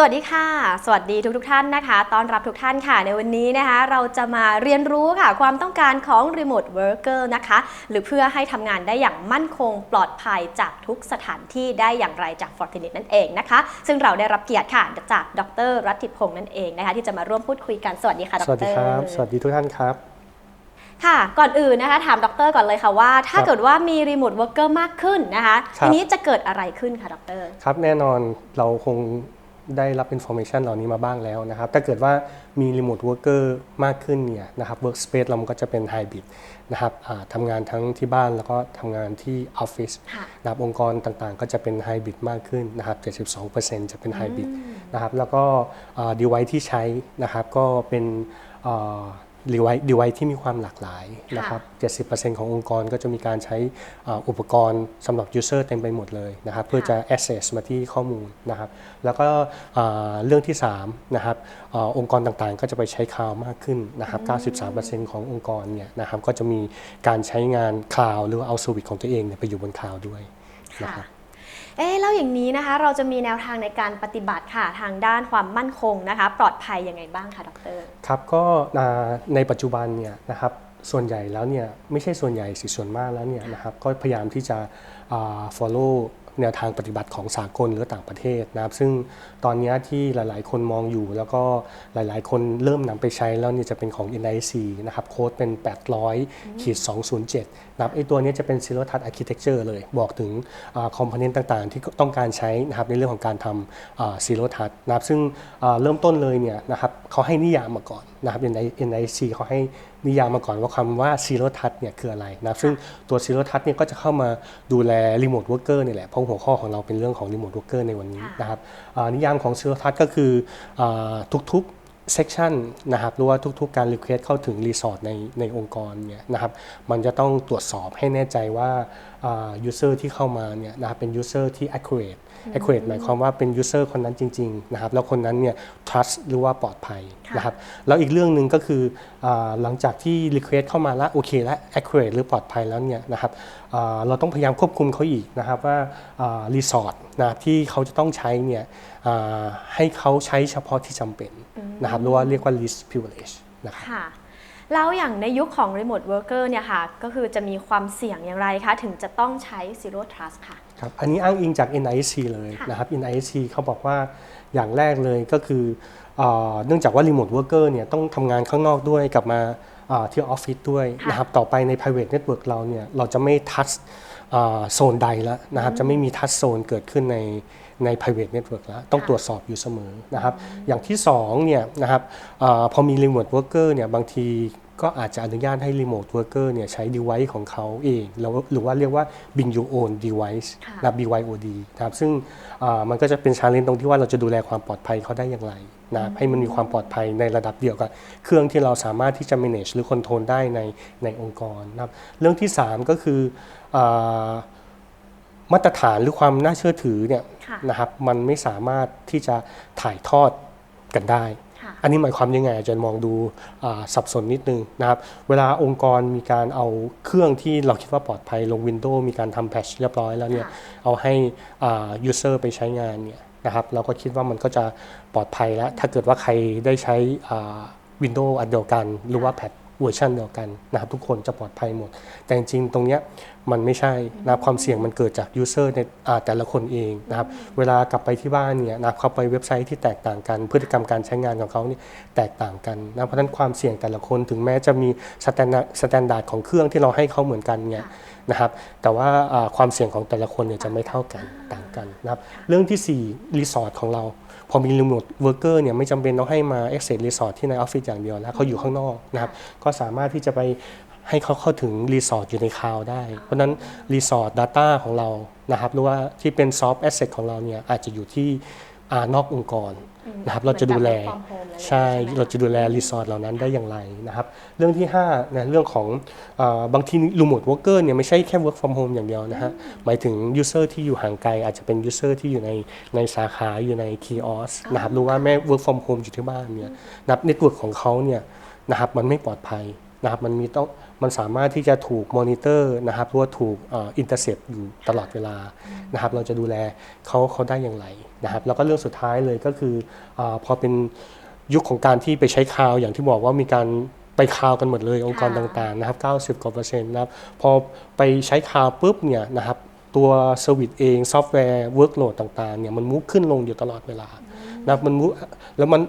สวัสดีค่ะ สวัสดีทุกทท่านนะคะ ต้อนรับทุกท่านค่ะ ในวันนี้นะคะ เราจะมาเรียนรู้ค่ะ ความต้องการของ Remote Worker นะคะ หรือเพื่อให้ทำงานได้อย่างมั่นคงปลอดภัยจากทุกสถานที่ได้อย่างไรจาก Fortinet นั่นเองนะคะ ซึ่งเราได้รับเกียรติค่ะจากดรรัตติพงศ์นั่นเองนะคะ ที่จะมาร่วมพูดคุยกัน สวัสดีค่ะ ดร สวัสดีครับ สวัสดีทุกท่านครับค่ะก่อนอื่นนะคะถามดรก่อนเลยค่ะว่า ถ้าครับเกิดว่ามี Remote Worker มากขึ้นนะคะครับทีนี้จะเกิดอะไรขึ้นคะดรครับแน่นอนเราคง ได้รับ information เหล่านี้มาบ้างแล้วนะครับ ถ้าเกิดว่ามี remote worker มากขึ้นเนี่ยนะครับ workspace เรามันก็จะเป็น hybrid นะครับอ่าทำงานทั้งที่บ้านแล้วก็ทำงานที่ออฟฟิศค่ะนะครับองค์กรต่างๆ ก็จะเป็น hybrid มากขึ้นนะครับ 72%จะเป็น hybrid นะครับ แล้วก็อ่า device ที่ใช้นะครับก็เป็น อ่า device device ที่มีความหลากหลายนะครับ 70%ขององค์กรก็จะมีการใช้อ่าอุปกรณ์สำหรับ user เต็มไปหมดเลยนะครับ เพื่อจะ access มาที่ข้อมูลนะครับ แล้วก็อ่าเรื่องที่3นะครับอาองค์กรต่างๆ ก็จะไปใช้คลาวมากขึ้นนะครับ 93%ขององค์กรเนี่ยนะครับก็จะมีการใช้งานคลาวหรือว่าเอาสวิตของตัวเองเนี่ยไปอยู่บนคลาวด้วยนะคค่ะรับ เอ๊แล้วอย่างนี้นะคะ เราจะมีแนวทางในการปฏิบัติค่ะทางด้านความมั่นคงนะคะ ปลอดภัยยังไงบ้างคะดรครับก็ในปัจจุบันเนี่ยนะครับส่วนใหญ่แล้วเนี่ยไม่ใช่ส่วนใหญ่สิส่วนมากแล้วเนี่ยนะครับก็พยายามที่จะ follow แนวทางปฏิบัติของสากลหรือต่างประเทศนะครับ ซึ่งตอนนี้ที่หลาย ๆ คนมองอยู่ แล้วก็หลาย ๆ คนเริ่มนำไปใช้แล้วเนี่ยจะเป็นของ NIC นะครับโค้ดเป็น 800ขีด207 นะครับไอตัวนี้จะเป็น Zero Touch Architecture เลย บอกถึงคอมโพเนนต์ต่างๆ ที่ต้องการใช้นะครับในเรื่องของการทำ Zero Touch นะครับซึ่งเริ่มต้นเลยเนี่ยนะครับเขาให้นิยามมาก่อนนะครับ NIC เขาให้นิยามมาก่อนว่าคำว่า Zero Touch เนี่ยคืออะไรนะครับซึ่งตัว Zero Touch เนี่ยก็จะเข้ามาดูแล Remote Worker นี่แหละเพราะหัวข้อของเราเป็นเรื่องของ Remote Worker ในวันนี้นะครับนิยามของ Zero Touch ก็คืออทุกๆ section นะครับหรือว่าทุกๆ การ request เข้าถึงรีสอร์ทในในองค์กรเนี่ยนะครับมันจะต้องตรวจสอบให้แน่ใจว่าอ่า user ที่เข้ามาเนี่ยนะครับเป็น user ที่ accurate accurate หมายความว่าเป็น user คนนั้นจริงๆนะครับแล้วคนนั้นเนี่ย trust หรือว่าปลอดภัยค่ะนะครับแล้วอีกเรื่องหนึ่งก็คืออาหลังจากที่ request เข้ามาแล้วโอเคแล้ว accurate หรือปลอดภัยแล้วเนี่ยนะครับอ่าเราต้องพยายามควบคุมเขาอีกนะครับว่ารีสอร์ทนะครับที่เขาจะต้องใช้เนี่ยอ่าให้เขาใช้เฉพาะที่จำเป็น นะครับหรือว่าเรียกว่า list privilege นะครับค่ะแล้วอย่างในยุคของ Remote Worker เนี่ยค่ะ ก็คือจะมีความเสี่ยงอย่างไรคะ ถึงจะต้องใช้ Zero Trust ค่ะ ครับ อันนี้อ้างอิงจาก NIC เลยค่ะนะครับ NIC เขาบอกว่าอย่างแรกเลยก็คือเออเนื่องจากว่า Remote Worker เนี่ยต้องทำงานข้างนอกด้วยกลับมาอ่าที่ออฟฟิศด้วยค่ะนะครับ ต่อไปใน private network เราเนี่ย เราจะไม่ทัชโซนใดแล้วนะครับ จะไม่มีทัชโซนเกิดขึ้นใน ใน private network แล้วต้องค่ะตรวจสอบอยู่เสมอนะครับ อย่างที่สองเนี่ยนะครับอาพอมี remote worker เนี่ยบางทีก็อาจจะอนุญาตให้ remote worker เนี่ยใช้ device ของเขาเองแล้วหรือว่าเรียกว่า bring your own device ค่ะนะ BYOD นะครับซึ่งอ่ามันก็จะเป็นชาเลนจ์ตรงที่ว่าเราจะดูแลความปลอดภัยเขาได้อย่างไรนะครับให้มันมีความปลอดภัยในระดับเดียวกับ เครื่องที่เราสามารถที่จะ manage หรือ control ได้ในในองค์กรนะครับเรื่องที่ 3 ก็คืออา มาตรฐานหรือความน่าเชื่อถือเนี่ยค่ะนะครับมันไม่สามารถที่จะถ่ายทอดกันได้ค่ะอันนี้หมายความยังไงอาจารย์มองดูอ่าสับสนนิดนึงนะครับเวลาองค์กรมีการเอาเครื่องที่เราคิดว่าปลอดภัยลง Windows มีการทำแพทชเรียบร้อยแล้วเนี่ยค่ะเอาให้อ่า user ไปใช้งานเนี่ยนะครับเราก็คิดว่ามันก็จะปลอดภัยแล้ว ถ้าเกิดว่าใครได้ใช้อ่า Windows อันเดียวกัน หรือว่าแพทเวอร์ชันเดียวกันนะครับทุกคนจะปลอดภัยหมด แต่จริงๆตรงเนี้ย มันไม่ใช่นะครับความเสี่ยงมันเกิดจาก user ในอ่าแต่ละคนเองนะครับเวลากลับไปที่บ้านเนี่ยนะครับเข้าไปเว็บไซต์ที่แตกต่างกัน พฤติกรรมการใช้งานของเขาเนี่ยแตกต่างกันนะเพราะฉะนั้นความเสี่ยงแต่ละคนถึงแม้จะมีสแตนดาร์สแตนดาร์ดของเครื่องที่เราให้เขาเหมือนกันเนี่ยนะครับแต่ว่าความเสี่ยงของแต่ละคนเนี่ยจะไม่เท่ากันต่างกันนะครับเรื่องที่4รีสอร์ทของเราพอมี remote worker เนี่ยไม่จำเป็นต้องให้มา access resort ที่ในออฟฟิศอย่างเดียวแล้วเขาอยู่ข้างนอกนะครับก็สามารถที่จะไป ให้เขาเข้าถึงรีสอร์ทอยู่ในคลาวด์ได้ เพราะฉะนั้นรีสอร์ท data ของเรานะครับหรือว่าที่เป็น soft asset ของเราเนี่ยอาจจะอยู่ที่อานอกองค์กรนะครับเราจะดูแลเหมือนกับ work from home อะไรอย่างเงี้ยใช่ใช่ไหมเราจะดูแลรีสอร์ทเหล่านั้นได้อย่างไรนะครับเรื่องที่5นะเรื่องของเออบางที remote worker เนี่ยไม่ใช่แค่ work from home อย่างเดียวนะฮะหมายถึง user ที่อยู่ห่างไกล อาจจะเป็น user ที่อยู่ในในสาขาอยู่ใน kiosk นะครับหรือว่าแม่ work from home อยู่ที่บ้านเนี่ยนะครับ network ของเขาเนี่ยนะครับมันไม่ปลอดภัยนะครับมันมีต้อง มันสามารถที่จะถูกมอนิเตอร์นะครับหรือว่าถูกอินเตอร์เซปอยู่ตลอดเวลานะครับ เราจะดูแลเขาเขาได้อย่างไรนะครับ แล้วก็เรื่องสุดท้ายเลยก็คืออาพอเป็นยุคของการที่ไปใช้คลาวด์อย่างที่บอกว่ามีการไปคลาวด์กันหมดเลยองค์กรค่ะต่างๆนะครับ 90กว่าเปอร์เซ็นต์นะครับ พอไปใช้คลาวด์ปุ๊บเนี่ยนะครับตัวเซอร์วิสเองซอฟต์แวร์เวิร์กโหลดต่างๆเนี่ยมันมุกขึ้นลงอยู่ตลอดเวลานะครับมันมุแล้วมัน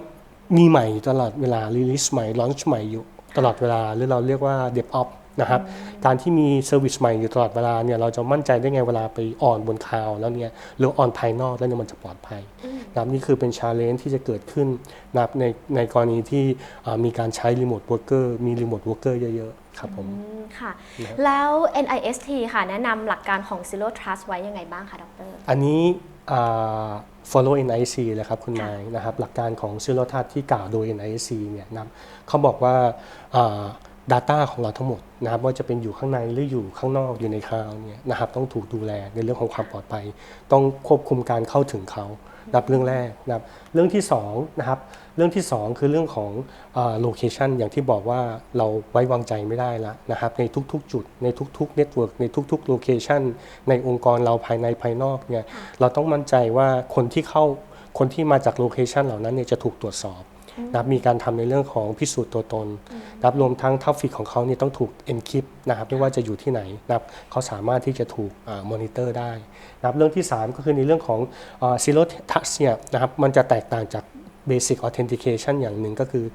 มีใหม่อยู่ตลอดเวลารีลิสใหม่ลอนช์ใหม่อยู่ ตลอดเวลาหรือเราเรียกว่า DevOps นะครับการที่มีเซอร์วิสใหม่อยู่ตลอดเวลาเนี่ยเราจะมั่นใจได้ไงเวลาไปออนบนคลาวด์แล้วเนี่ยหรือออนภายนอกแล้วเนี่ยมันจะปลอดภัยนะครับนี่คือเป็นชาเลนจ์ที่จะเกิดขึ้นนะครับในในกรณีที่อ่ามีการใช้รีโมท w ว r ร์เกอร์มีรีโมท w ว r ร์เกอร์เยอะๆครับผมอืมค่ะ แล้ว NIST ค่ะแนะนำหลักการของ Zero Trust ไว้ยังไงบ้างคะดร อันนี้อ่า follow NIC เลยครับคุณนายนะครับหลักการของซิโรทัศที่กล่าวโดย NIC เนี่ยนะครับเขาบอกว่าอ่า Data ของเราทั้งหมดนะครับว่าจะเป็นอยู่ข้างในหรืออยู่ข้างนอกอยู่ในคลาวเนี่ยนะครับต้องถูกดูแลในเรื่องของความปลอดภัย ต้องควบคุมการเข้าถึงเขานับเรื่องแรกนะครับเรื่องที่สองนะครับเรื่องที่สองคือเรื่องของโลเคชันอย่างที่บอกว่าเราไว้วางใจไม่ได้แล้วนะครับในทุกๆ จุด ในทุกๆเน็ตเวิร์กในทุกๆโลเคชันในองค์กรเราภายในภายนอกเนี่ยเราต้องมั่นใจว่าคนที่เข้าคนที่มาจากโลเคชันเหล่านั้นเนี่ยจะถูกตรวจสอบ นะครับมีการทำในเรื่องของพิสูจน์ตัวตนนะครับรวมทั้งทัฟฟิกของเขาเนี่ยต้องถูก encrypt นะครับไม่ว่าจะอยู่ที่ไหนนะครับเขาสามารถที่จะถูกมอนิเตอร์ได้นะครับเรื่องที่ 3 ก็คือในเรื่องของอ่า zero touch เนี่ยนะครับมันจะแตกต่างจาก Basic Authentication อย่างหนึ่งก็คือ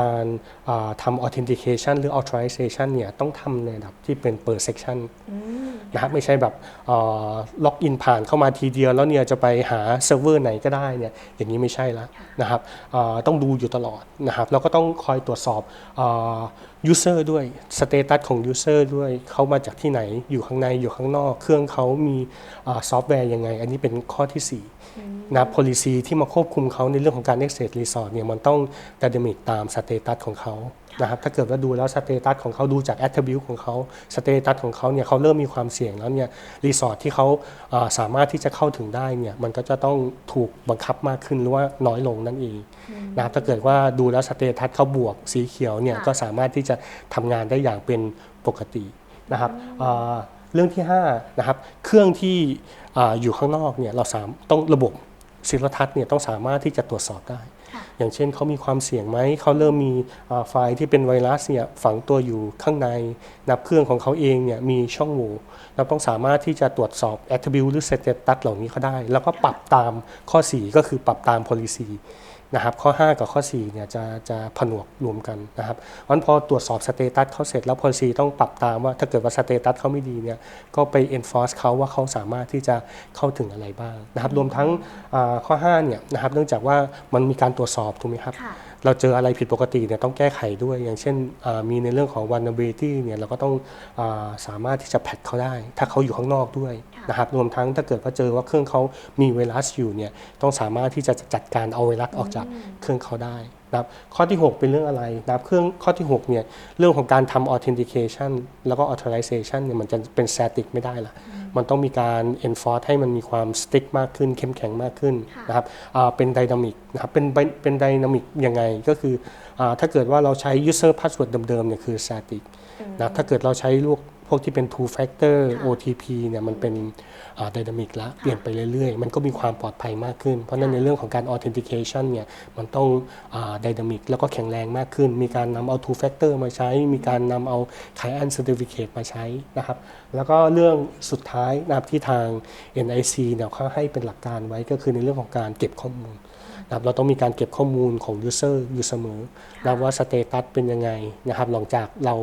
การอ่าทำ Authentication หรือ Authorization เนี่ยต้องทำในระดับที่เป็น per section นะครับไม่ใช่แบบล็อกอินผ่านเข้ามาทีเดียว แล้วเนี่ยจะไปหาเซิร์ฟเวอร์ไหนก็ได้เนี่ยอย่างนี้ไม่ใช่แล้วนะครับอ่าต้องดูอยู่ตลอดนะครับแล้วก็ต้องคอยตรวจสอบยูเซอร์ด้วยสเตตัสของยูเซอร์ด้วยเขามาจากที่ไหนอยู่ข้างในอยู่ข้างนอก เครื่องเขามีซอฟต์แวร์ยังไง อันนี้เป็นข้อที่ 4 นะ policy ที่มาควบคุมเขาในเรื่องของการ access resort เนี่ยมันต้อง dynamic ตามสเตตัสของเขานะครับถ้าเกิดว่าดูแล้วสเตตัสของเขาดูจาก attribute ของเขาสเตตัสของเขาเนี่ยเขาเริ่มมีความเสี่ยงแล้วเนี่ยรีสอร์ทที่เขาอ่าสามารถที่จะเข้าถึงได้เนี่ยมันก็จะต้องถูกบังคับมากขึ้นหรือว่าน้อยลงนั่นเองนะครับถ้าเกิดว่าดูแล้วสเตตัสเขาบวกสีเขียวเนี่ยค่ะก็สามารถที่จะทำงานได้อย่างเป็นปกตินะครับอ่าเรื่องที่5นะครับเครื่องที่ อาอยู่ข้างนอกเนี่ยเราสามต้องระบบศิลทัศน์เนี่ยต้องสามารถที่จะตรวจสอบได้ค่ะอย่างเช่นเขามีความเสี่ยงไหม เขาเริ่มมีอ่าไฟล์ที่เป็นไวรัสเนี่ยฝังตัวอยู่ข้างใน นับเครื่องของเขาเองเนี่ยมีช่องโหว่เราต้องสามารถที่จะตรวจสอบ attribute หรือ status เหล่านี้เขาได้ แล้วก็ปรับตามข้อ 4 ก็คือปรับตาม policy นะครับข้อ 5 กับข้อ4เนี่ยจะจะผนวกรวมกันนะครับเพราะฉะนั้นพอตรวจสอบสเตตัสเขาเสร็จแล้ว policy ต้องปรับตามว่าถ้าเกิดว่าสเตตัสเขาไม่ดีเนี่ยก็ไป enforce เขาว่าเขาสามารถที่จะเข้าถึงอะไรบ้างนะครับรวมทั้งอ่าข้อ5เนี่ยนะครับเนื่องจากว่ามันมีการตรวจสอบถูกไหมครับค่ะเราเจออะไรผิดปกติเนี่ยต้องแก้ไขด้วย อย่างเช่นอ่ามีในเรื่องของ vulnerability เนี่ยเราก็ต้องอาสามารถที่จะแพทเขาได้ ถ้าเขาอยู่ข้างนอกด้วยค่ะ นะครับรวมทั้งถ้าเกิดว่าเจอว่าเครื่องเขามีไวรัสอยู่เนี่ยต้องสามารถที่จะจัดการเอาไวรัสออกจากเครื่องเขาได้นะครับข้อที่ 6 เป็นเรื่องอะไรนะครับเครื่องข้อที่6เนี่ยเรื่องของการทำ authentication แล้วก็ authorization เนี่ยมันจะเป็น static ไม่ได้ละมันต้องมีการ enforce ให้มันมีความ stick มากขึ้น เข้มแข็งมากขึ้นค่ะนะครับอ่าเป็น dynamic นะครับเป็นเป็นเป็น dynamic ยังไงก็คืออาถ้าเกิดว่าเราใช้ user password เดิมๆเนี่ยคือ static นะครับถ้าเกิดเราใช้พวกพวกที่เป็น two factor ค่ะ OTP เนี่ยมันเป็นไดนามิกละเปลี่ยนไปเรื่อยๆ มันก็มีความปลอดภัยมากขึ้น เพราะฉะนั้นในเรื่องของการ authentication เนี่ยมันต้องไดนามิกแล้วก็แข็งแรงมากขึ้น มีการนำเอา two factor มาใช้ มีการนำเอา client certificate มาใช้นะครับ แล้วก็เรื่องสุดท้ายนะครับที่ทาง NIC เนี่ยเขาให้เป็นหลักการไว้ก็คือในเรื่องของการเก็บข้อมูลนะครับเราต้องมีการเก็บข้อมูลของ user อยู่เสมอนะว่าสเตตัสเป็นยังไงนะครับหลังจากเรา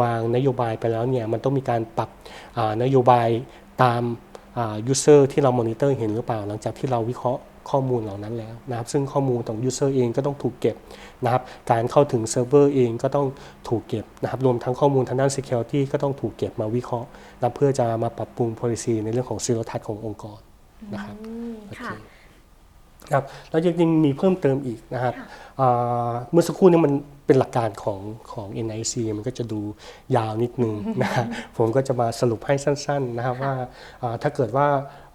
วางนโยบายไปแล้วเนี่ยมันต้องมีการปรับอ่านโยบายตามอ่า user ที่เรามอนิเตอร์เห็นหรือเปล่า หลังจากที่เราวิเคราะห์ข้อมูลเหล่านั้นแล้วนะครับ ซึ่งข้อมูลของ user เองก็ต้องถูกเก็บนะครับ การเข้าถึงเซิร์ฟเวอร์เองก็ต้องถูกเก็บนะครับ รวมทั้งข้อมูลทางด้าน security ก็ต้องถูกเก็บมาวิเคราะห์นะเพื่อจะมาปรับปรุง policy ในเรื่องของ zero touch ขององค์กรนะครับอืมโอเคค่ะ ครับแล้วจริงๆมีเพิ่มเติมอีกนะครับค่ะอ่าเมื่อสักครู่นี้มันเป็นหลักการของของ NIC มันก็จะดูยาวนิดนึงนะฮะผมก็จะมาสรุปให้สั้นๆนะครับว่าอ่าถ้าเกิดว่า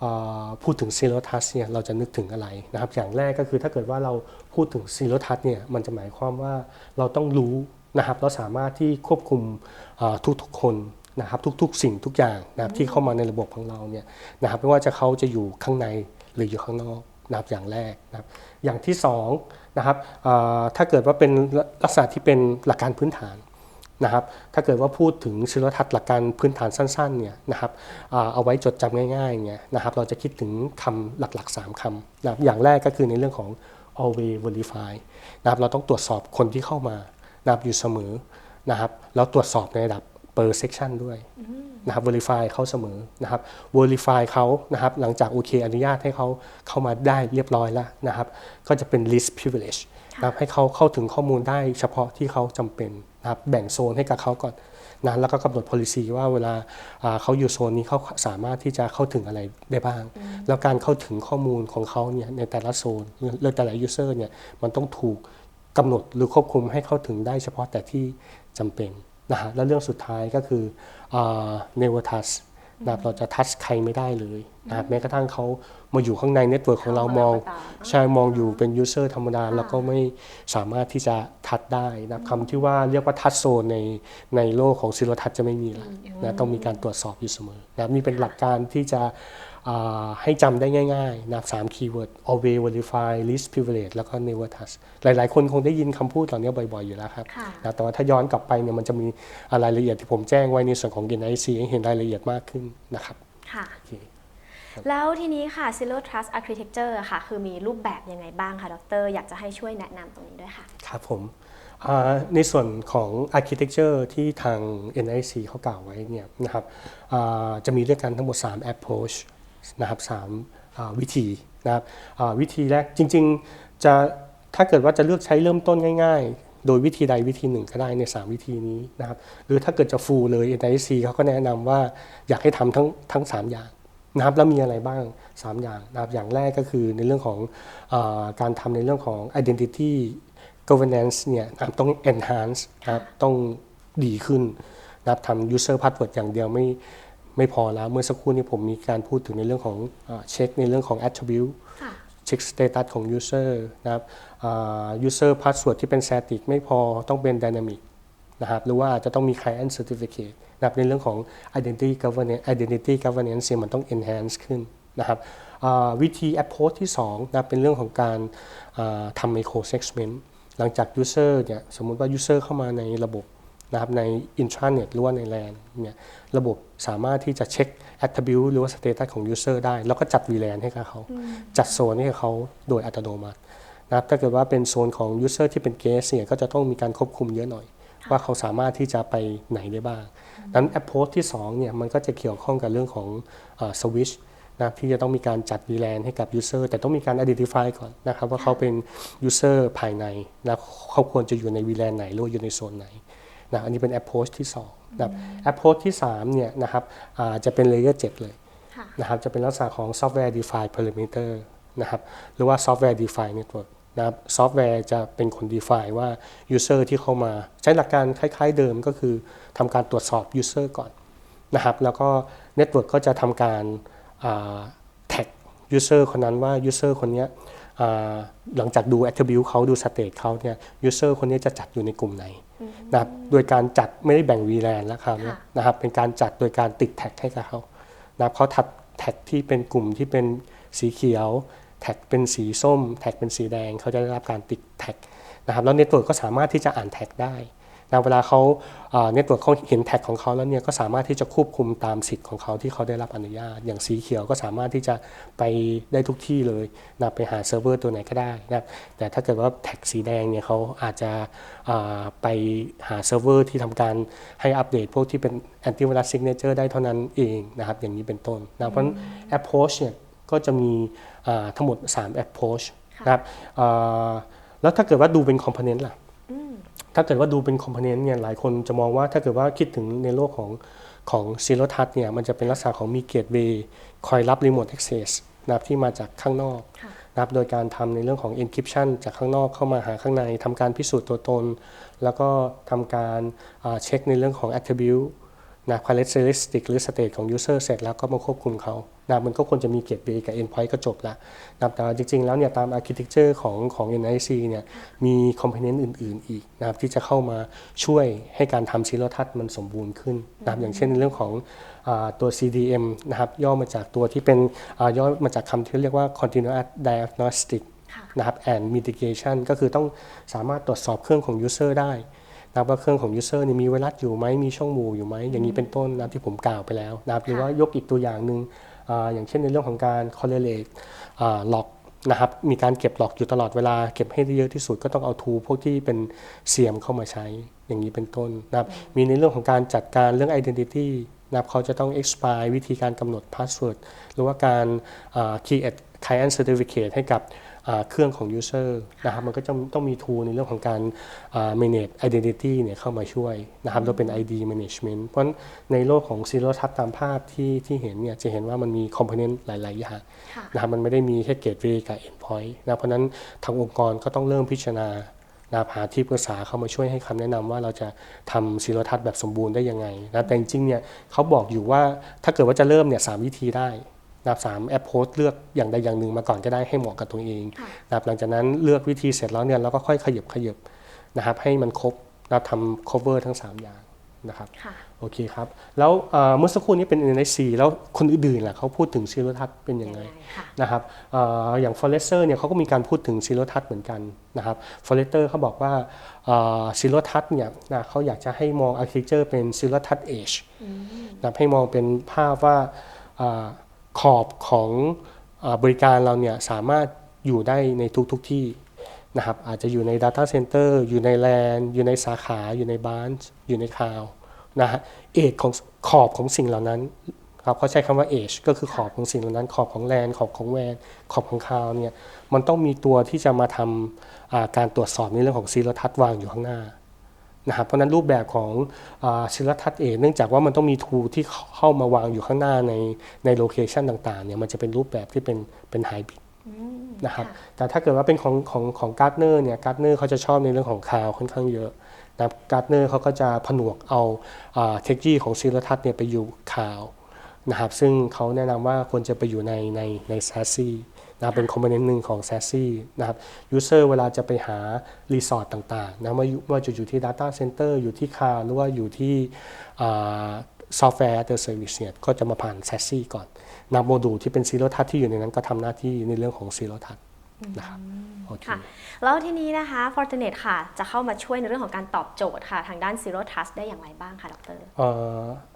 อ่าพูดถึง Zero Touch เนี่ยเราจะนึกถึงอะไรนะครับ อย่างแรกก็คือถ้าเกิดว่าเราพูดถึง Zero Touch เนี่ยมันจะหมายความว่าเราต้องรู้นะครับเราสามารถที่ควบคุมเอ่อทุกๆคนนะครับทุกๆ สิ่งทุกอย่างนะครับที่เข้ามาในระบบของเราเนี่ยนะครับไม่ว่าจะเขาจะอยู่ข้างในหรืออยู่ข้างนอก นะครับอย่างแรกนะครับอย่างที่สองนะครับถ้าเกิดว่าเป็นลักษณะที่เป็นหลักการพื้นฐานนะครับ ถ้าเกิดว่าพูดถึงศิลทัศน์หลักการพื้นฐานสั้นๆเนี่ยนะครับเอาไว้จดจำง่ายๆเนี่ยนะครับ เราจะคิดถึงคำหลักๆ 3คำนะครับอย่างแรกก็คือในเรื่องของ always verify นะครับเราต้องตรวจสอบคนที่เข้ามานะครับอยู่เสมอนะครับแล้วตรวจสอบในระดับ per section ด้วย นะครับ verify เขาเสมอนะครับ verify เขานะครับหลังจากโอเคอนุญาตให้เขาเข้ามาได้เรียบร้อยแล้วนะครับ ก็จะเป็น list privilege นะครับให้เขาเข้าถึงข้อมูลได้เฉพาะที่เขาจำเป็นนะครับแบ่งโซนให้กับเขาก่อนนะแล้วก็กำหนด policy ว่าเวลาอ่าเขาอยู่โซนนี้เขาสามารถที่จะเข้าถึงอะไรได้บ้าง แล้วการเข้าถึงข้อมูลของเขาเนี่ยในแต่ละโซนหรือแต่ละ user เนี่ยมันต้องถูกกำหนดหรือควบคุมให้เข้าถึงได้เฉพาะแต่ที่จำเป็นนะฮะและเรื่องสุดท้ายก็คือ อ่า never touch นะครับเราจะทัชใครไม่ได้เลยนะครับแม้กระทั่งเขา มาอยู่ข้างในเน็ตเวิร์กของเรามองเข้ามาแล้วก็ตามใช่มองอยู่เป็น user ธรรมดา แล้วก็ไม่สามารถที่จะทัดได้นะครับคำที่ว่าเรียกว่าทัดโซนในในโลกของซิโรทัศน์จะไม่มีแล้วนะต้องมีการตรวจสอบอยู่เสมอนะครับนี่เป็นหลักการที่จะอ่าให้จำได้ง่ายๆนะครับสามคีย์เวิร์ด always verify list privilege แล้วก็ never touch หลายๆ คนคงได้ยินคำพูดเหล่านี้บ่อยๆ อยู่แล้วครับค่ะนะแต่ว่าถ้าย้อนกลับไปเนี่ยมันจะมีรายละเอียดที่ผมแจ้งไว้ในส่วนของ NIC ให้เห็นรายละเอียดมากขึ้นนะครับค่ะโอเค แล้วทีนี้ค่ะ Zero Trust Architecture อะค่ะ คือมีรูปแบบยังไงบ้างคะดร อยากจะให้ช่วยแนะนำตรงนี้ด้วยค่ะ ครับผมอ่าในส่วนของ Architecture ที่ทาง NIC เขากล่าวไว้เนี่ยนะครับอ่าจะมีด้วยกันทั้งหมด 3 approach นะครับ3อ่าวิธีนะครับอ่าวิธีแรกจริงๆจะถ้าเกิดว่าจะเลือกใช้เริ่มต้นง่ายๆโดยวิธีใดวิธีหนึ่งก็ได้ใน 3 วิธีนี้นะครับหรือถ้าเกิดจะฟูลเลย NIC เขาก็แนะนำว่าอยากให้ทำทั้งทั้ง 3 อย่าง นะครับแล้วมีอะไรบ้าง 3 อย่างนะครับอย่างแรกก็คือในเรื่องของอาการทำในเรื่องของ identity governance เนี่ยนะครับต้อง enhance นะครับต้องดีขึ้นนะครับทำ user password อย่างเดียวไม่ไม่พอแล้ว เมื่อสักครู่นี้ผมมีการพูดถึงในเรื่องของเช็คในเรื่องของ attribute ค่ะเช็คสเตตัสของ user นะครับอ่า user password ที่เป็น static ไม่พอต้องเป็น dynamic นะครับหรือว่าอาจจะต้องมี client certificate นะครับในเรื่องของ identity governance identity governance เนี่ยมันต้อง enhance ขึ้นนะครับอ่าวิธี approach ที่2นะครับเป็นเรื่องของการอ่าทำ micro segment หลังจาก user เนี่ยสมมุติว่า user เข้ามาในระบบนะครับใน intranet หรือว่าใน LAN เนี่ยระบบสามารถที่จะเช็ค attribute หรือว่า status ของ user ได้ แล้วก็จัด VLAN ให้กับเขา จัดโซนให้กับเขาโดยอัตโนมัตินะครับถ้าเกิดว่าเป็นโซนของ user ที่เป็น guest เนี่ยก็จะต้องมีการควบคุมเยอะหน่อย ว่าเขาสามารถที่จะไปไหนได้บ้างนั้น approach ที่2เนี่ยมันก็จะเกี่ยวข้องกับเรื่องของเอ่อ switch นะครับที่จะต้องมีการจัด VLAN ให้กับ user แต่ต้องมีการ identify ก่อนนะครับว่าเขาเป็น user ภายในนะเขาควรจะอยู่ใน VLAN ไหนหรือว่าอยู่ในโซนไหนนะอันนี้เป็น approach ที่2นะครับ approach ที่3เนี่ยนะครับอ่าจะเป็น layer 7เลยค่ะนะครับจะเป็นลักษณะของ software defined perimeter นะครับหรือว่า software defined network นะครับซอฟต์แวร์จะเป็นคน define ว่า user ที่เข้ามา ใช้หลักการคล้ายๆเดิมก็คือทำการตรวจสอบ user ก่อนนะครับแล้วก็ network ก็จะทำการอ่า tag user คนนั้นว่า user คนเนี้ยอ่าหลังจากดู attribute เขาดู state เขาเนี่ย user คนนี้จะจัดอยู่ในกลุ่มไหนนะครับโดยการจัดไม่ได้แบ่ง VLAN แล้วครับค่ะนะครับเป็นการจัดโดยการติดแท็กให้กับเขานะครับเขาทัดแท็กที่เป็นกลุ่มที่เป็นสีเขียว แท็กเป็นสีส้ม แท็กเป็นสีแดง เขาจะได้รับการติดแท็กนะครับแล้วเน็ตเวิร์กก็สามารถที่จะอ่านแท็กได้นะเวลาเขาเน็ตเวิร์กเขาเห็นแท็กของเขาแล้วเนี่ยก็สามารถที่จะควบคุมตามสิทธิ์ของเขาที่เขาได้รับอนุญาต อย่างสีเขียวก็สามารถที่จะไปได้ทุกที่เลยนะไปหาเซิร์ฟเวอร์ตัวไหนก็ได้นะแต่ถ้าเกิดว่าแท็กสีแดงเนี่ยเขาอาจจะไปหาเซิร์ฟเวอร์ที่ทำการให้อัปเดตพวกที่เป็น antivirus signature ได้เท่านั้นเองนะครับอย่างนี้เป็นต้นนะเพราะฉะนั้น approach เนี่ยก็จะมี ทั้งหมด 3 approach นะครับอ่าแล้วถ้าเกิดว่าดูเป็น component ล่ะถ้าเกิดว่าดูเป็น component เนี่ยหลายคนจะมองว่าถ้าเกิดว่าคิดถึงในโลกของของ Zero Touch เนี่ยมันจะเป็นลักษณะของมี gateway คอยรับ remote access นะครับที่มาจากข้างนอกค่ะนะครับโดยการทำในเรื่องของ encryption จากข้างนอกเข้ามาหาข้างในทำการพิสูจน์ตัวตน แล้วก็ทำการอ่าเช็คในเรื่องของ attribute นะ characteristic หรือ state ของ user เสร็จแล้วก็มาควบคุมเขานะมันก็ควรจะมี gateway กับ endpoint ก็จบละนะแต่ว่าจริง ๆ แล้วเนี่ยตาม architecture ของของ NIC เนี่ยมี component อื่น ๆ อีกนะครับที่จะเข้ามาช่วยให้การทำ zero touch มันสมบูรณ์ขึ้นนะครับอย่างเช่นในเรื่องของอาตัว CDM นะครับย่อมาจากตัวที่เป็นอ่าย่อมาจากคำที่เรียกว่า continuous diagnostic ค่ะนะครับ and mitigation ก็คือต้องสามารถตรวจสอบเครื่องของ user ได้ นะครับว่าเครื่องของ user นี่มีไวรัสอยู่ไหมมีช่องโหว่อยู่ไหมอย่างนี้เป็นต้นนะครับที่ผมกล่าวไปแล้วนะครับหรือว่ายกอีกตัวอย่างหนึ่งอ่าอย่างเช่นในเรื่องของการ correlate อ่า log นะครับมีการเก็บหลอกอยู่ตลอดเวลาเก็บให้ได้เยอะที่สุดก็ต้องเอาทูพวกที่เป็นเสียมเข้ามาใช้อย่างนี้เป็นต้นนะครับมีในเรื่องของการจัดการเรื่อง identity นะครับเขาจะต้อง expire วิธีการกำหนด password หรือว่าการอ่า create client certificate ให้กับอ่า เครื่องของ user นะครับมันก็จะต้องมี tool ในเรื่องของการอ่า manage identity เนี่ยเข้ามาช่วยนะครับเราเป็น ID management เพราะฉะนั้นในโลกของ zero touch ตามภาพที่ที่เห็นเนี่ยจะเห็นว่ามันมี component หลาย ๆ อย่างค่ะนะครับมันไม่ได้มีแค่ gateway กับ endpoint นะเพราะฉะนั้นทางองค์กรก็ต้องเริ่มพิจารณานะครับหาที่ปรึกษาเข้ามาช่วยให้คำแนะนำว่าเราจะทำซีโรทัศน์แบบสมบูรณ์ได้ยังไงนะแต่จริงๆเนี่ยเขาบอกอยู่ว่าถ้าเกิดว่าจะเริ่มเนี่ยสามวิธีได้ นะครับสามแอปโพสเลือกอย่างใดอย่างหนึ่งมาก่อนก็ได้ให้เหมาะกับตัวเองค่ะนะครับหลังจากนั้นเลือกวิธีเสร็จแล้วเนี่ยเราก็ค่อยขยับขยับนะครับให้มันครบนะครับทำ cover ทั้ง 3 อย่างนะครับค่ะโอเคครับ แล้วเอ่อเมื่อสักครู่นี้เป็น NIC แล้วคนอื่นๆล่ะเขาพูดถึงซีโรทัศน์เป็นยังไงค่ะนะครับเอออย่าง f o r e s t e r เนี่ยเขาก็มีการพูดถึงซีโรทัศน์เหมือนกันนะครับ f o r e s t e r เขาบอกว่าซีโรทัศน์เนี่ยนะเขาอยากจะให้มอง architecture เป็นซีโรทัศน์ edge นะครับให้มองเป็นภาพว่าอา ขอบของอบริการเราเนี่ยสามารถอยู่ได้ในทุกๆทที่นะครับอาจจะอยู่ใน Data Center อยู่ใน LAN อยู่ในสาขาอยู่ในบ้านอยู่ในคลาวนะฮะเอจของขอบของสิ่งเหล่านั้นครับเขาใช้คำว่า edge ก็คือขอบของสิ่งเหล่านั้นขอบของ LAN ขอบของแวนขอบของคลาวเนี่ยมันต้องมีตัวที่จะมาทำาการตรวจสอบในเรื่องของซีโรทัศน์วางอยู่ข้างหน้า นะครับเพราะฉะนั้นรูปแบบของศิลทัศน์เองเนื่องจากว่ามันต้องมีทูที่เข้ามาวางอยู่ข้างหน้าในในโลเคชันต่างๆเนี่ยมันจะเป็นรูปแบบที่เป็นเป็นไฮบริดนะครับแต่ถ้าเกิดว่าเป็นของของของการ์ดเนอร์เนี่ยการ์ดเนอร์เขาจะชอบในเรื่องของคลาวค่อนข้างเยอะนะครับการ์ดเนอร์เขาก็จะผนวกเอาเทคโนโลยีของศิลทัศน์เนี่ยไปอยู่คลาวนะครับซึ่งเขาแนะนำว่าควรจะไปอยู่ในในในแซสซี่ นะครับเป็นคอมโพเนนต์หนึ่งของแซสซี่นะครับยูเซอร์เวลาจะไปหารีสอร์ทต่างๆนะว่าอยู่ว่าจะอยู่ที่ Data Center อยู่ที่คาหรือว่าอยู่ที่ซอฟต์แวร์เดอร์เซอร์วิสเนี่ยก็จะมาผ่านแซสซี่ก่อนนะโมดูลที่เป็นซีโรทัศที่อยู่ในนั้นก็ทำหน้าที่ในเรื่องของซีโรทัศนะครับโอเคค่ะแล้วทีนี้นะคะ Fortinet ค่ะ จะเข้ามาช่วยในเรื่องของการตอบโจทย์ค่ะ ทางด้าน Zero Trust ได้อย่างไรบ้างคะดร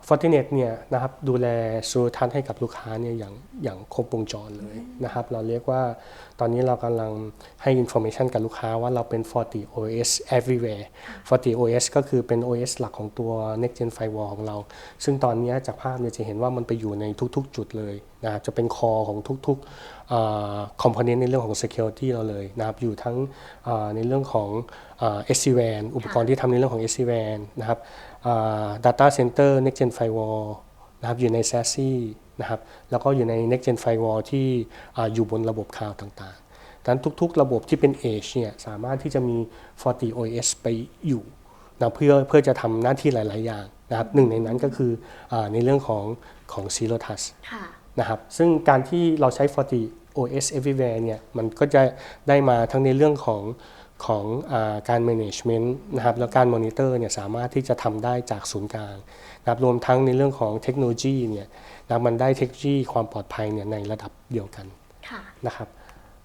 ฟอร์ติเนตเนี่ยนะครับดูแลซูทันให้กับลูกค้าเนี่ยอย่างอย่างครบวงจรเลยนะครับ เราเรียกว่าตอนนี้เรากำลังให้ information กับลูกค้าว่าเราเป็น Forti OS everywhere Forti OS ก็คือเป็น OS หลักของตัว Next Gen Firewall ของเรา ซึ่งตอนนี้จากภาพเนี่ยจะเห็นว่ามันไปอยู่ในทุกๆ จุดเลยนะครับจะเป็นคอของทุกๆคอมโพเนนต์ในเรื่องของ security เราเลยนะครับอยู่ทั้งอ่าในเรื่องของอ่า SD-WAN อุปกรณ์ที่ทำในเรื่องของ SD-WAN นะครับอ่า Data Center Next Gen Firewall นะครับอยู่ใน SASE นะครับแล้วก็อยู่ใน Next Gen Firewall ที่อาอยู่บนระบบคลาวด์ต่างๆดังนั้นทุกๆ ระบบที่เป็น Edge เนี่ยสามารถที่จะมี Forti OS ไปอยู่นะเพื่อเพื่อจะทำหน้าที่หลายๆ อย่างนะครับหนึ่งในนั้นก็คืออาในเรื่องของของ Zero Trust ค่ะนะครับซึ่งการที่เราใช้ Forti OS Everywhere เนี่ยมันก็จะได้มาทั้งในเรื่องของ ของอาการ management นะครับแล้วการ monitor เนี่ยสามารถที่จะทำได้จากศูนย์กลางนะครับรวมทั้งในเรื่องของเทคโนโลยีเนี่ยนะมันได้เทคโนโลยีความปลอดภัยเนี่ยในระดับเดียวกันค่ะนะครับ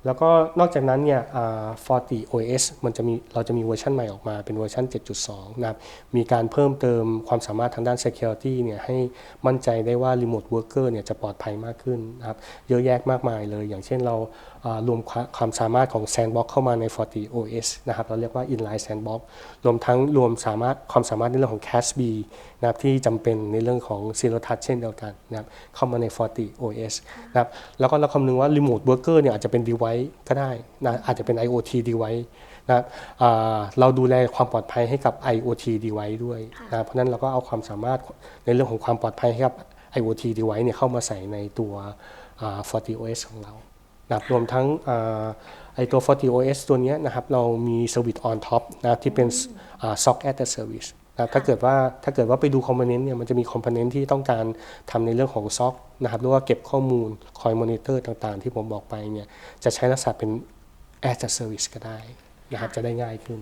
แล้วก็นอกจากนั้นเนี่ยอ่า40 OS มันจะมีเราจะมีเวอร์ชันใหม่ออกมาเป็นเวอร์ชัน7.2 นะครับ มีการเพิ่มเติมความสามารถทางด้าน Security เนี่ยให้มั่นใจได้ว่า Remote Worker เนี่ยจะปลอดภัยมากขึ้นนะครับ เยอะแยะมากมายเลย อย่างเช่นเราอ่า รวมความความสามารถของ Sandbox เข้ามาใน40 OS นะครับเราเรียกว่า Inline Sandbox รวมทั้งรวมสามารถความสามารถในเรื่องของ CASB นะครับที่จำเป็นในเรื่องของ Zero Touch เช่นเดียวกันนะครับเข้ามาใน40 OS นะครับแล้วก็เราคำนึงว่า Remote Worker เนี่ยอาจจะเป็น device ก็ได้นะอาจจะเป็น IoT device นะครับอ่าเราดูแลความปลอดภัยให้กับ IoT device ด้วยนะเพราะฉะนั้นเราก็เอาความสามารถในเรื่องของความปลอดภัยให้กับ IoT device เนี่ยเข้ามาใส่ในตัวอ่า40 OS ของเรา นะครับรวมทั้งอ่าไอตัว 40 OS ตัวเนี้ยนะครับเรามี Service on top นะครับที่เป็นอ่า SOC as a Service นะครับถ้าเกิดว่าถ้าเกิดว่าไปดูคอมโพเนนต์เนี่ยมันจะมีคอมโพเนนต์ที่ต้องการทำในเรื่องของซ็อกนะครับหรือว่าเก็บข้อมูลคอยมอนิเตอร์ต่างๆ ที่ผมบอกไปเนี่ยจะใช้ลักษณะเป็น as a service ก็ได้นะครับจะได้ง่ายขึ้น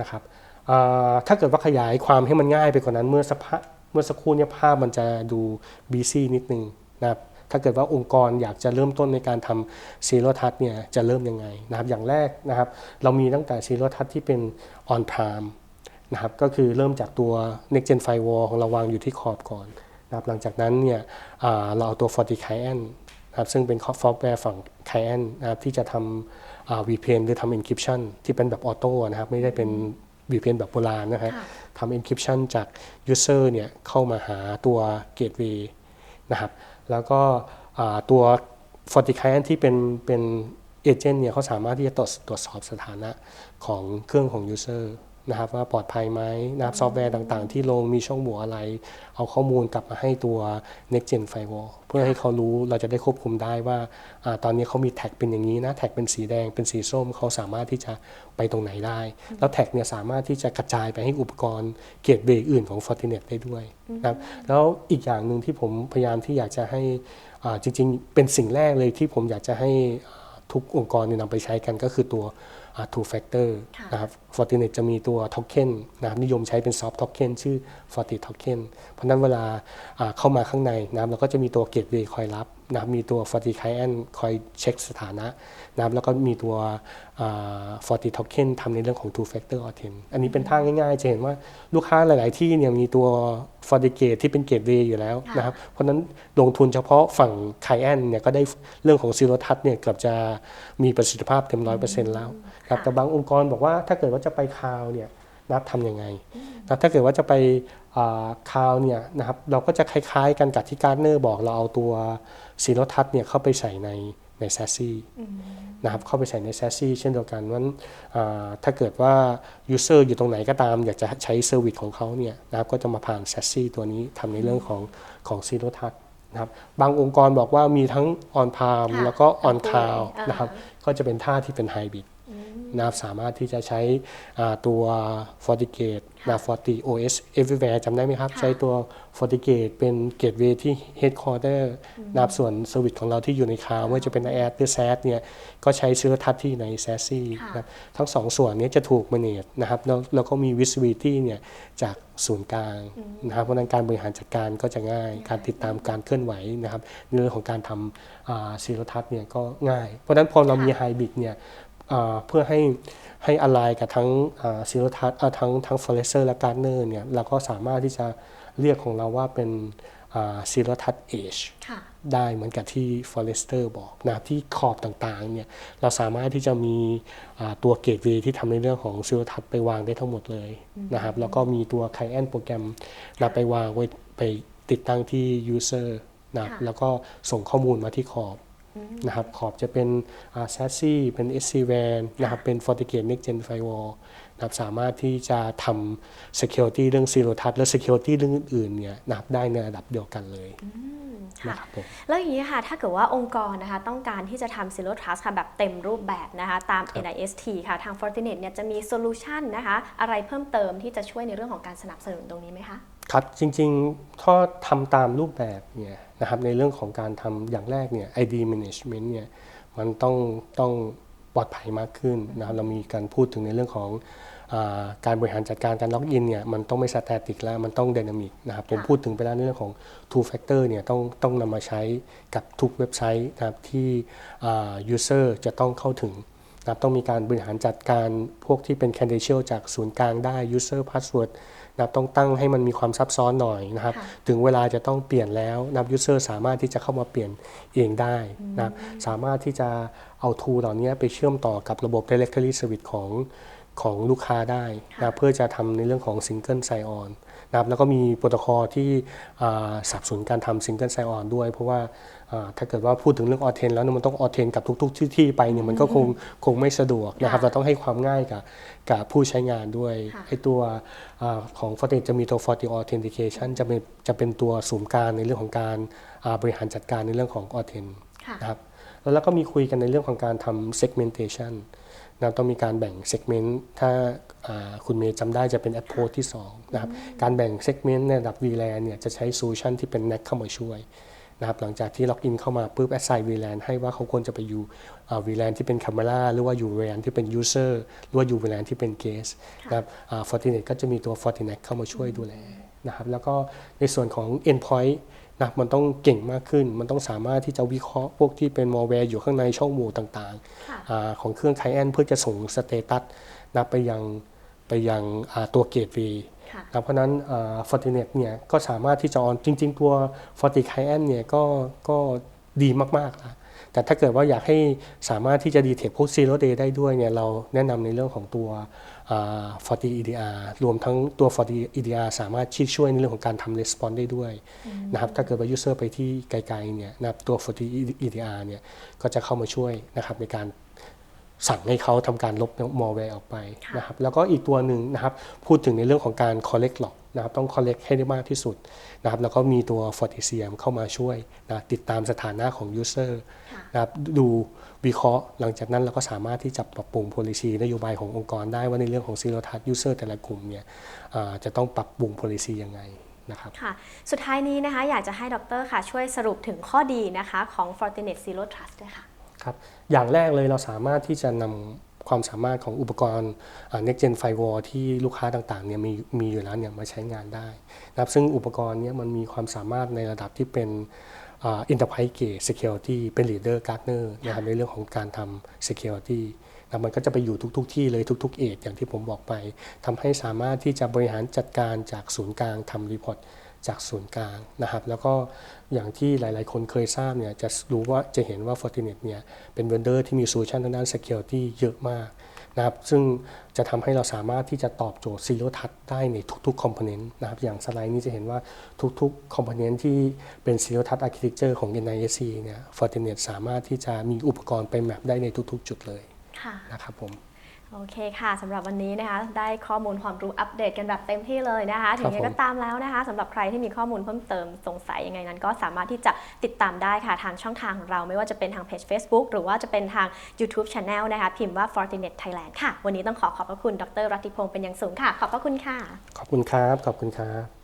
นะครับอ่าถ้าเกิดว่าขยายความให้มันง่ายไปกว่านั้นเมื่อสักพักเมื่อสักครู่เนี่ยภาพมันจะดู BC นิดนึงนะครับ ถ้าเกิดว่าองค์กรอยากจะเริ่มต้นในการทำซีโร่ทัชเนี่ยจะเริ่มยังไงนะครับอย่างแรกนะครับ เรามีตั้งแต่ซีโร่ทัชที่เป็น on prem นะครับก็คือเริ่มจากตัว next gen firewall ของเราวางอยู่ที่ขอบก่อนนะครับหลังจากนั้นเนี่ยอ่าเราเอาตัว Forti Client นะครับซึ่งเป็นซอฟต์แวร์ฝั่ง Client นะครับที่จะทำอ่า VPN หรือทำ encryption ที่เป็นแบบออโต้นะครับไม่ได้เป็น VPN แบบโบราณนะฮะค่ะทำ encryption จาก user เนี่ยเข้ามาหาตัว gateway นะครับ แล้วก็ตัวฟอร์ติคานที่เป็นเป็นเอเจนต์เนี่ยเขาสามารถที่จะตรวจตรวจสอบสถานะของเครื่องของยูเซอร์ นะครับว่าปลอดภัยไหมนะครับซอฟต์แวร์ต่างๆ ที่ลงมีช่องโหว่อะไร เอาข้อมูลกลับมาให้ตัว next gen firewall เพื่อให้เขารู้เราจะได้ควบคุมได้ว่าอาตอนนี้เขามีแท็กเป็นอย่างนี้นะแท็กเป็นสีแดงเป็นสีส้มเขาสามารถที่จะไปตรงไหนได้ แล้วแท็กเนี่ยสามารถที่จะกระจายไปให้อุปกรณ์เกตเวย์อื่นของ Fortinet ได้ด้วยนะครับแล้วอีกอย่างหนึ่งที่ผมพยายามที่อยากจะให้อ่าจริงๆ เป็นสิ่งแรกเลยที่ผมอยากจะให้อ่าทุกองค์กรเนี่ยนำไปใช้กันก็คือตัวอ่า two factor ค่ะนะครับ Fortinet จะมีตัว token นะครับนิยมใช้เป็น soft token ชื่อ Forti token เพราะฉะนั้นเวลาอ่าเข้ามาข้างในนะครับเราก็จะมีตัว gateway คอยรับนะครับมีตัว Forti client คอยเช็คสถานะนะครับแล้วก็มีตัวอ่า Forti token ทำในเรื่องของ two factor authent อันนี้เป็นท่าง่ายๆ จะเห็นว่าลูกค้าหลาย ๆ ที่เนี่ยมีตัว FortiGate ที่เป็น gateway อยู่แล้วค่ะนะครับ เพราะฉะนั้นลงทุนเฉพาะฝั่ง client เนี่ยก็ได้เรื่องของ zero touch เนี่ยเกือบจะมีประสิทธิภาพเต็มร้อยเปอร์เซ็นต์แล้วครับค่ะแต่บางองค์กรบอกว่าถ้าเกิดว่าจะไปคลาวเนี่ย นะครับทำยังไงนะครับถ้าเกิดว่าจะไปคลาวเนี่ยนะครับเราก็จะคล้าย ๆ กันกับที่การ์เนอร์บอกเราเอาตัวซีโรทัศเนี่ยเข้าไปใส่ในในแซสซี่นะครับเข้าไปใส่ในแซสซี่เช่นเดียวกันว่าอ่าถ้าเกิดว่า User อยู่ตรงไหนก็ตาม อยากจะใช้เซอร์วิสของเขาเนี่ยนะครับก็จะมาผ่านแซสซี่ตัวนี้ทำในเรื่องของของซีโรทัศนะครับบางองค์กรบอกว่ามีทั้ง on prem ค่ะแล้วก็ on ทั้งคู่ cloud เลยนะครับอ่าก็จะเป็นท่าที่เป็นไฮบริด นะครับสามารถที่จะใช้อ่าตัว FortiGate นะ Forti OS Everywhere จำได้ไหมครับค่ะใช้ตัว FortiGate เป็น Gateway ที่ Headquarter นะครับส่วนเซอร์วิสของเราที่อยู่ในคลาวด์ไม่ว่าจะเป็น Air หรือ SaaS เนี่ยก็ใช้ซื้อทัศที่ใน SaaS ค่ะนะครับทั้งสองส่วนนี้จะถูก manage นะครับแล้วแล้วก็มี visibility เนี่ยจากศูนย์กลางนะครับเพราะฉะนั้นการบริหารจัดการก็จะง่าย การติดตามการเคลื่อนไหวนะครับในเรื่องของการทำซีโรทัศน์เนี่ยก็ง่าย เพราะฉะนั้นพอเรามีค่ะไฮบริดเนี่ยอ่า เพื่อให้ให้อ l ไลกับทั้งซีโรทัศทั้งทั้งฟอเรสเซอร์และการ์เนอร์เนี่ยเราก็สามารถที่จะเรียกของเราว่าเป็นซีโรทัศเอชค่ะได้เหมือนกับที่ Forrester บอกนะครับที่ขอบต่างๆเนี่ยเราสามารถที่จะมีอ่าตัวเกตเวย์ที่ทำในเรื่องของซีโรทัศไปวางได้ทั้งหมดเลยนะครับแล้วก็มีตัว Client โปรแกรมนะไปวางไว้ไปติดตั้งที่ User นะครับค่ะแล้วก็ส่งข้อมูลมาที่ขอบ นะครับขอบจะเป็น s a s s i เป็น SD-WAN นะครับเป็น FortiGate Next Gen Firewall นะครับสามารถที่จะทำ Security เรื่อง Zero Touch และ Security เรื่องอื่นๆเนี่ยนะครับได้ในระดับเดียวกันเลยค่ะนะครับผมแล้วอย่างนี้ค่ะ ถ้าเกิดว่าองค์กรนะคะต้องการที่จะทำ Zero Trust ค่ะแบบเต็มรูปแบบนะคะตาม NIST ค่ะ ทาง Fortinet เนี่ยจะมีโซลูชันนะคะอะไรเพิ่มเติมที่จะช่วยในเรื่องของการสนับสนุนตรงนี้ไหมคะ ครับจริงๆถ้าทำตามรูปแบบเนี่ยนะครับในเรื่องของการทำอย่างแรกเนี่ย ID management เนี่ยมันต้องต้องปลอดภัยมากขึ้นนะครับเรามีการพูดถึงในเรื่องของอาการบริหารจัดการการล็อกอินเนี่ยมันต้องไม่สแตติกแล้วมันต้อง d y นามิกนะครับผมค่ะพูดถึงไปแล้วในเรื่องของ two factor เนี่ยต้องต้องนำมาใช้กับทุกเว็บไซต์นะครับที่อ่า user จะต้องเข้าถึง นะครับต้องมีการบริหารจัดการพวกที่เป็น credential จากศูนย์กลางได้ user password นะครับต้องตั้งให้มันมีความซับซ้อนหน่อยนะครับค่ะถึงเวลาจะต้องเปลี่ยนแล้วนะครับ user สามารถที่จะเข้ามาเปลี่ยนเองได้นะครับสามารถที่จะเอา tool เหล่านี้ไปเชื่อมต่อกับระบบ directory service ของของลูกค้าได้นะครับเพื่อจะทำในเรื่องของ single sign on นะครับแล้วก็มีโปรโตคอลที่อ่าสนับสนุนการทำ single sign on ด้วย เพราะว่าอ่าถ้าเกิดว่าพูดถึงเรื่องออเทนแล้วเนี่ยมันต้องออเทนกับทุกๆที่ที่ไปเนี่ยมันก็คงคงไม่สะดวกนะครับค่ะเราต้องให้ความง่ายกับกับผู้ใช้งานด้วยค่ะไอตัวอาของ Fortinet จะมีตัว Forti Authentication จะเป็นจะเป็นตัวศูนย์กลางในเรื่องของการอ่าบริหารจัดการในเรื่องของ Authent ค่ะนะครับแล้วเราก็มีคุยกันในเรื่องของการทำ segmentation นะครับต้องมีการแบ่งเซกเมนต์ถ้าคุณเมย์จำได้จะเป็นแอปโพสที่2นะครับการแบ่งเซกเมนต์ในระดับ VLAN เนี่ยจะใช้โซลูชันที่เป็น NAC เข้ามาช่วยนะครับหลังจากที่ล็อกอินเข้ามาปุ๊บ assign VLAN ให้ว่าเขาควรจะไปอยู่ VLAN ที่เป็น Camera หรือว่าอยู่ VLAN ที่เป็น User หรือว่าอยู่ VLAN ที่เป็น Guest นะครับอ่า Fortinet ก็จะมีตัว Fortinet เข้ามาช่วยดูแลนะครับแล้วก็ในส่วนของ Endpoint นะครับมันต้องเก่งมากขึ้น มันต้องสามารถที่จะวิเคราะห์พวกที่เป็น malware อยู่ข้างในช่องโหว่ต่างค่ะๆอาของเครื่องไคแอนเพื่อจะส่งสเตตัสนะไปยังไปยังอ่าตัวเกต w ว y ค่ะนะเพราะฉะนั้นฟอร์ติเน็ตเนี่ยก็สามารถที่จะออนจริง ๆ ตัว f o r t i c i a n เนี่ยก็ก็ดีมากๆแล้วแต่ถ้าเกิดว่าอยากให้สามารถที่จะดีเทคพวก zero day ได้ด้วยเนี่ยเราแนะนำในเรื่องของตัว ฟอร์ติ EDR รวมทั้งตัว f o r t i EDR สามารถที่ช่วยในเรื่องของการทำ response ได้ด้วยนะครับถ้าเกิดว่า user ไปที่ไกลๆเนี่ยนะครับตัว f o r t i EDR เนี่ยก็จะเข้ามาช่วยนะครับในการ สั่งให้เขาทำการลบมอลแวร์ออกไปค่ะนะครับแล้วก็อีกตัวหนึ่งนะครับพูดถึงในเรื่องของการ collect log นะครับต้อง collect ให้ได้มากที่สุดนะครับแล้วก็มีตัว Fortisium เข้ามาช่วยนะติดตามสถานะของ user ค่ะนะครับดูวิเคราะห์หลังจากนั้นเราก็สามารถที่จะปรับปรุง policy นโยบายขององค์กรได้ว่าในเรื่องของ zero touch user แต่ละกลุ่มเนี่ยอ่าจะต้องปรับปรุง policy ยังไงนะครับค่ะสุดท้ายนี้นะคะอยากจะให้ดรค่ะช่วยสรุปถึงข้อดีนะคะของ Fortinet Zero Trust ด้วยค่ะ ครับอย่างแรกเลยเราสามารถที่จะนำความสามารถของอุปกรณ์อ่า Next Gen Firewall ที่ลูกค้าต่างๆเนี่ยมีมีอยู่แล้วเนี่ยมาใช้งานได้นะครับซึ่งอุปกรณ์เนี้มันมีความสามารถในระดับที่เป็นอ่า Enterprise Grade Security เป็น Leader Gartner นะครับในเรื่องของการทำ Security นะมันก็จะไปอยู่ทุก ๆ ที่เลยทุก ๆ เอจอย่างที่ผมบอกไปทำให้สามารถที่จะบริหารจัดการจากศูนย์กลางทำรีพอร์ต จากศูนย์กลางนะครับ แล้วก็อย่างที่หลาย ๆ คนเคยทราบเนี่ยจะรู้ว่าจะเห็นว่า Fortinet เนี่ยเป็นเวนเดอร์ที่มีโซลูชันทางด้าน Security เยอะมากนะครับ ซึ่งจะทำให้เราสามารถที่จะตอบโจทย์ Zero Touch ได้ในทุกๆ Component นะครับ อย่างสไลด์นี้จะเห็นว่าทุกๆ Component ที่เป็น Zero Touch Architecture ของ NISC เนี่ย Fortinet สามารถที่จะมีอุปกรณ์ไปแมปได้ในทุก ๆ จุดเลยค่ะนะครับผม โอเคค่ะสำหรับวันนี้นะคะได้ข้อมูลความรู้อัปเดตกันแบบเต็มที่เลยนะคะ ถึงยังไงผมก็ตามแล้วนะคะสำหรับใครที่มีข้อมูลเพิ่มเติมสงสัยยังไงนั้น ก็สามารถที่จะติดตามได้ค่ะทางช่องทางของเราไม่ว่าจะเป็นทางเพจ Facebook หรือว่าจะเป็นทาง YouTube Channel นะคะพิมพ์ว่า Fortinet Thailand ค่ะ วันนี้ต้องขอขอบพระคุณดรรัตติพงศ์เป็นอย่างสูงค่ะ ขอบพระคุณค่ะ ขอบคุณครับ ขอบคุณครับ